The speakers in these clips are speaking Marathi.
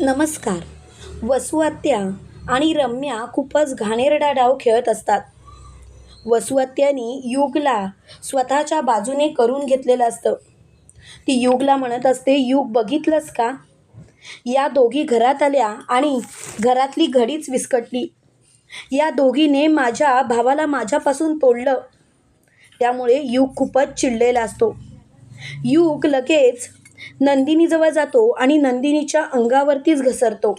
नमस्कार. वसुआत्या आणि रम्या खूपच घाणेरडा डाव खेळत असतात. वसुआत्यानी युगला स्वतःच्या बाजूने करून घेतलेलं असतं. ती युगला म्हणत असते युग बघितलंस का? या दोघी घरात आल्या आणि घरातली घडीच विस्कटली. या दोघीने माझ्या भावाला माझ्यापासून तोडलं. त्यामुळे युग खूपच चिडलेला असतो. युग लगेच नंदिनीजवळ जातो आणि नंदिनीच्या अंगावरतीच घसरतो.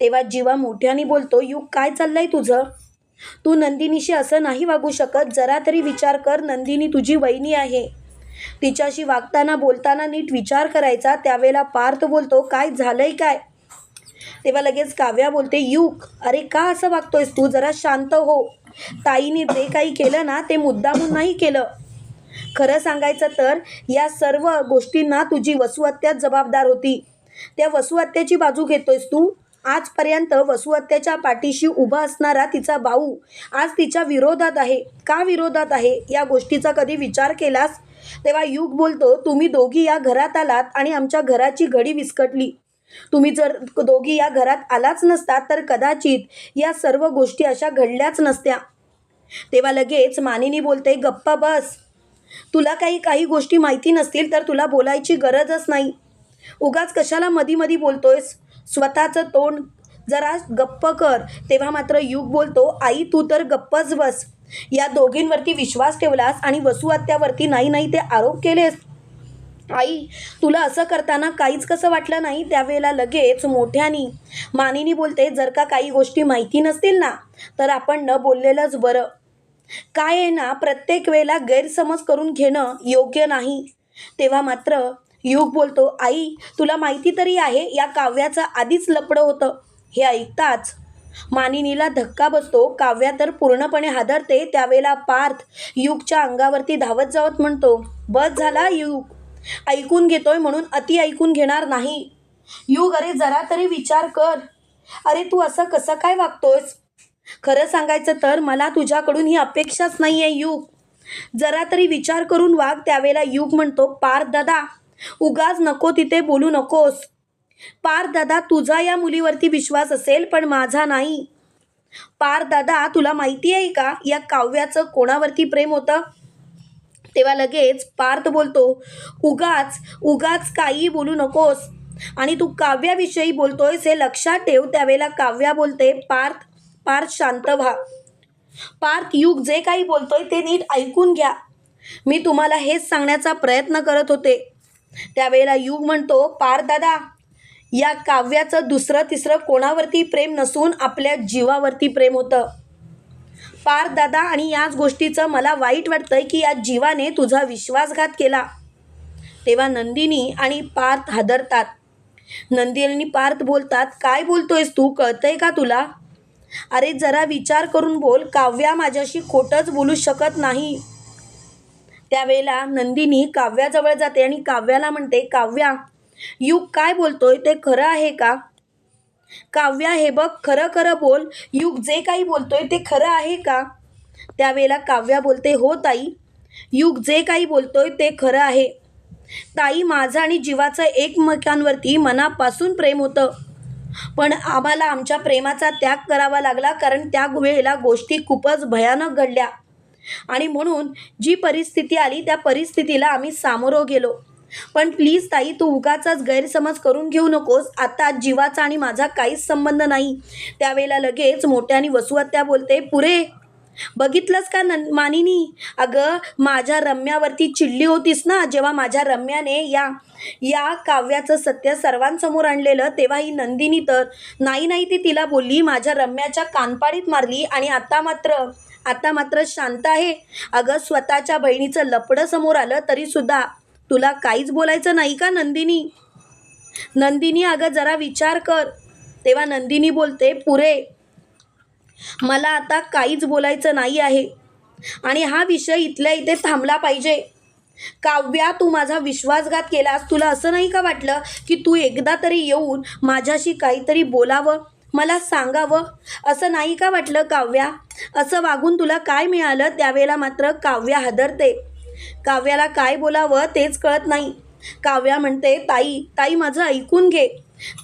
तेव्हा जीवा मोठ्याने बोलतो युग काय चाललंय तुझं? तू नंदिनीशी असं नाही वागू शकत. जरा तरी विचार कर नंदिनी तुझी वहिनी आहे तिच्याशी वागताना बोलताना नीट विचार करायचा. त्यावेळेला पार्थ बोलतो काय झालंय काय तेव्हा लगेच काव्या बोलते युग अरे का असं वागतोयस तू? जरा शांत हो. ताईने जे काही केलं ना ते मुद्दामून नाही केलं. खरं सांगायचं तर या सर्व गोष्टींना तुझी वसुहत्याच जबाबदार होती. त्या वसुहत्याची बाजू घेतोयस तू. आजपर्यंत वसुहत्याच्या पाठीशी उभा असणारा तिचा भाऊ आज तिच्या विरोधात आहे. का विरोधात आहे? या गोष्टीचा कधी विचार केलास? तेव्हा युग बोलतो तुम्ही दोघी या घरात आलात आणि आमच्या घराची घडी विस्कटली. तुम्ही जर दोघी या घरात आलाच नसतात तर कदाचित या सर्व गोष्टी अशा घडल्याच नसत्या. तेव्हा लगेच मानिनी बोलते गप्पा बस. तुला काही काही गोष्टी माहिती नसतील तर तुला बोलायची गरजच नाही. उगाच कशाला मधी मधी बोलतोयस? स्वतःचं तोंड जरा गप्प कर. तेव्हा मात्र युग बोलतो आई तू तर गप्पच बस. या दोघींवरती विश्वास ठेवलास आणि वसुहत्यावरती नाही नाही ते आरोप केलेस. आई तुला असं करताना काहीच कसं वाटलं नाही? त्यावेळेला लगेच मोठ्यानी मानिनी बोलते जर का काही गोष्टी माहिती नसतील ना तर आपण न बोललेलंच बरं. काय आहे ना प्रत्येक वेळेला गैरसमज करून घेणं योग्य नाही. तेव्हा मात्र युग बोलतो आई तुला माहिती तरी आहे या काव्याचं आधीच लपडं होतं हे ऐकताच मानिनीला धक्का बसतो. काव्या तर पूर्णपणे हादरते. त्यावेळेला पार्थ युगच्या अंगावरती धावत जावत म्हणतो बस झाला युग. ऐकून घेतोय म्हणून अति ऐकून घेणार नाही. युग अरे जरा तरी विचार कर. अरे तू असं कसं काय वागतोयस? खरं सांगायचं तर मला तुझ्याकडून ही अपेक्षाच नाही आहे युग. जरा तरी विचार करून वाग त्यावेळेला युग म्हणतो पार दादा उगाच नको तिथे बोलू नकोस. पार दादा तुझा या मुलीवरती विश्वास असेल पण माझा नाही. पार दादा तुला माहिती आहे का या काव्याचं कोणावरती प्रेम होतं? तेव्हा लगेच पार्थ बोलतो उगाच उगाच काही बोलू नकोस. आणि तू काव्याविषयी बोलतोयस हे लक्षात ठेव. त्यावेळेला काव्या बोलते पार्थ पार्थ शांत व्हा. पार्थ युग जे काही बोलतोय ते नीट ऐकून घ्या. मी तुम्हाला हेच सांगण्याचा प्रयत्न करत होते. त्यावेळेला युग म्हणतो पार दादा या काव्याचं दुसरं तिसरं कोणावरती प्रेम नसून आपल्या जीवावरती प्रेम होतं. पार दादा आणि याच गोष्टीचं मला वाईट वाटतंय की या जीवाने तुझा विश्वासघात केला. तेव्हा नंदिनी आणि पार्थ हादरतात. नंदिनी पार्थ बोलतात काय बोलतोयस तू? कळतंय का तुला? अरे जरा विचार करून बोल काव्या माझ्याशी खोटंच बोलू शकत नाही. त्यावेळेला नंदिनी काव्याजवळ जाते आणि काव्याला म्हणते काव्या युग काय बोलतोय? ते खरं आहे का? काव्या हे बघ खरं खरं बोल. युग जे काही बोलतोय ते खरं आहे का? त्यावेळेला काव्या बोलते हो ताई. युग जे काही बोलतोय ते खरं आहे. ताई माझं आणि जीवाचं एकमेकांवरती मनापासून प्रेम होतं. पण आम्हाला आमच्या प्रेमाचा त्याग करावा लागला कारण त्या वेळेला गोष्टी खूपच भयानक घडल्या. आणि म्हणून जी परिस्थिती आली त्या परिस्थितीला आम्ही सामोरं गेलो. पण प्लीज ताई तू उगाचाच गैरसमज करून घेऊ नकोस. आता जीवाचा आणि माझा काहीच संबंध नाही. त्यावेळेला लगेच मोठ्याने वसुहत्या बोलते पुरे बघितलंस का नं मानिनी? अगं माझ्या रम्यावरती चिडली होतीस ना जेव्हा माझ्या रम्याने या या काव्याचं सत्य सर्वांसमोर आणलेलं तेव्हा ही नंदिनी तर. नाही नाही ती तिला बोलली माझ्या रम्याच्या कानपाडीत मारली आणि आता मात्र आता मात्र शांत आहे. अगं स्वतःच्या बहिणीचं लपडं समोर आलं तरीसुद्धा तुला काहीच बोलायचं नाही का नंदिनी? नंदिनी अगं जरा विचार कर. तेव्हा नंदिनी बोलते पुरे मला आता काहीच बोलायचं नाही आहे. आणि हा विषय इथल्या इथे थांबला पाहिजे. काव्या तू माझा विश्वासघात केलास. तुला असं नाही का वाटलं की तू एकदा तरी येऊन माझ्याशी काहीतरी बोलावं मला सांगावं? असं नाही का वाटलं काव्या? असं वागून तुला काय मिळालं? त्यावेळेला मात्र काव्या हादरते. काव्याला काय बोलावं तेच कळत नाही. काव्या म्हणते ताई ताई माझं ऐकून घे.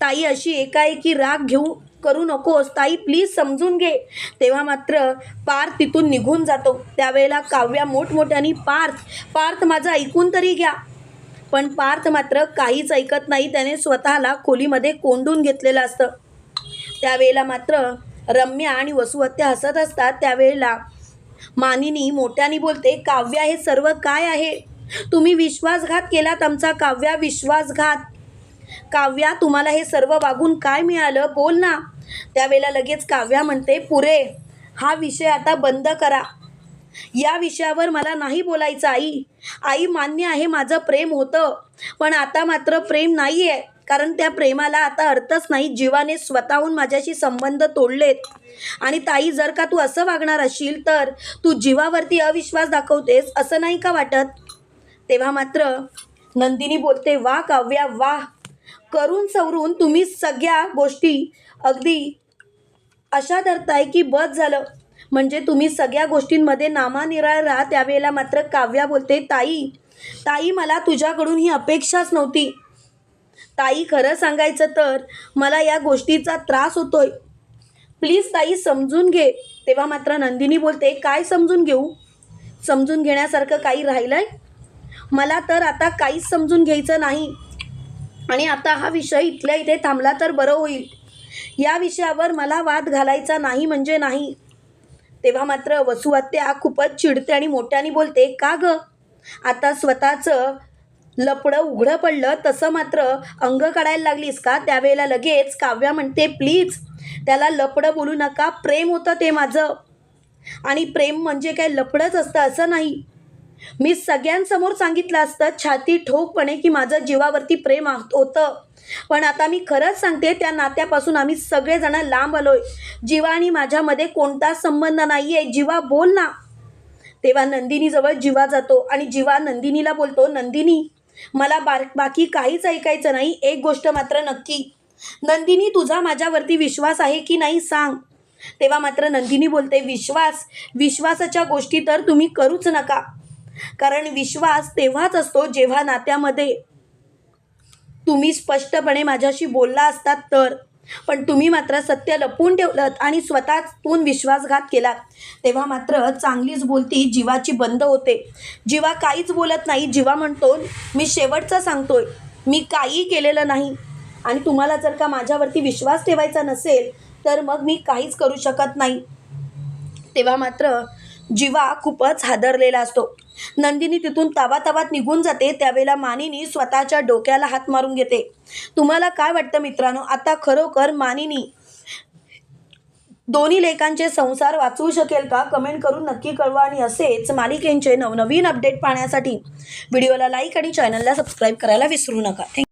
ताई अशी एकाएकी राग घेऊ. करू नकोस ताई प्लीज समजून घे. तेव्हा मात्र पार्थ तिथून निघून जातो. त्यावेळेला काव्या मोठमोठ्याने पार्थ पार्थ माझं ऐकून तरी घ्या. पण पार्थ मात्र काहीच ऐकत नाही. त्याने स्वतःला खोलीमध्ये कोंडून घेतलेलं असतं. त्यावेळेला मात्र रम्या आणि वसुहत्या हसत असतात. त्यावेळेला मानिनी मोठ्याने बोलते काव्या हे सर्व काय आहे? तुम्ही विश्वासघात केलात आमचा काव्या विश्वासघात. काव्या तुम्हाला हे सर्व वागून काय मिळालं? बोल ना. त्यावेळेला लगेच काव्या म्हणते पुरे हा विषय आता बंद करा. या विषयावर मला नाही बोलायचं आई. आई मान्य आहे माझं प्रेम होतं. पण आता मात्र प्रेम नाही आहे कारण त्या प्रेमाला आता अर्थच नाही. जीवाने स्वतःहून माझ्याशी संबंध तोडलेत. आणि ताई जर का तू असं वागणार असशील तर तू जीवावरती अविश्वास दाखवतेस असं नाही का वाटत? तेव्हा मात्र नंदिनी बोलते वा काव्या वा. करून सवरून तुम्ही सगळ्या गोष्टी अगदी अशा धरताय की बस झालं. म्हणजे तुम्ही सगळ्या गोष्टींमध्ये नामानिराळ राहा त्यावेळेला मात्र काव्या बोलते ताई ताई मला तुझ्याकडून ही अपेक्षाच नव्हती. ताई खरं सांगायचं तर मला या गोष्टीचा त्रास होतोय. प्लीज ताई समजून घे. तेव्हा मात्र नंदिनी बोलते काय समजून घेऊ? समजून घेण्यासारखं काही राहिलं आहे मला तर आता काहीच समजून घ्यायचं नाही. आणि आता हा विषय इथल्या इथे थांबला तर बरं होईल. या विषयावर मला वाद घालायचा नाही म्हणजे नाही. तेव्हा मात्र वसुहत्या खूपच चिडते आणि मोठ्याने बोलते का ग? आता स्वतःचं लपडं उघडं पडलं तसं मात्र अंग काढायला लागलीस का? त्यावेळेला लगेच काव्या म्हणते प्लीज त्याला लपडं बोलू नका प्रेम होतं ते माझं. आणि प्रेम म्हणजे काय? लपडंच असतं असं नाही. मी सगळ्यांसमोर सांगितलं असतं छाती ठोकपणे की माझं जीवावरती प्रेम होतं. पण आता मी खरंच सांगते त्या नात्यापासून आम्ही सगळेजण लांब आलोय. जीवा आणि माझ्यामध्ये कोणताच संबंध नाही आहे जीवा बोल ना. तेव्हा नंदिनीजवळ जीवा जातो आणि जीवा नंदिनीला बोलतो नंदिनी मला बार बाकी काहीच ऐकायचं नाही. एक गोष्ट मात्र नक्की. नंदिनी तुझा माझ्यावरती विश्वास आहे की नाही सांग. तेव्हा मात्र नंदिनी बोलते विश्वास. विश्वासाच्या गोष्टी तर तुम्ही करूच नका. कारण विश्वास तेव्हाच असतो जेव्हा नात्यामध्ये तुम्ही स्पष्टपणे माझ्याशी बोलला असतात तर. पण तुम्ही मात्र सत्य लपवून ठेवलं आणि स्वतःतून विश्वासघात केलात तेव्हा मात्र चांगलीच बोलती जीवाची बंद होते. जीवा काहीच बोलत नाही जीवा म्हणतो मी शेवटचं सांगतोय. मी काही केलेलं नाही. आणि तुम्हाला जर का माझ्यावरती विश्वास ठेवायचा नसेल तर मग मी काहीच करू शकत नाही. तेव्हा मात्र जीवा खूपच हादरलेला असतो. नंदिनी तिथून ताबाताबात निघून जाते. त्यावेळेला मानिनी स्वतःच्या डोक्याला हात मारून घेते. तुम्हाला काय वाटतं मित्रांनो? आता खरोखर मानिनी दोन्ही लेखांचे संसार वाचवू शकेल का? कमेंट करून नक्की कळवा आणि असेच मालिकेंचे नवनवीन अपडेट पाहण्यासाठी व्हिडिओला लाईक आणि चॅनलला सबस्क्राईब करायला विसरू नका. थँक्यू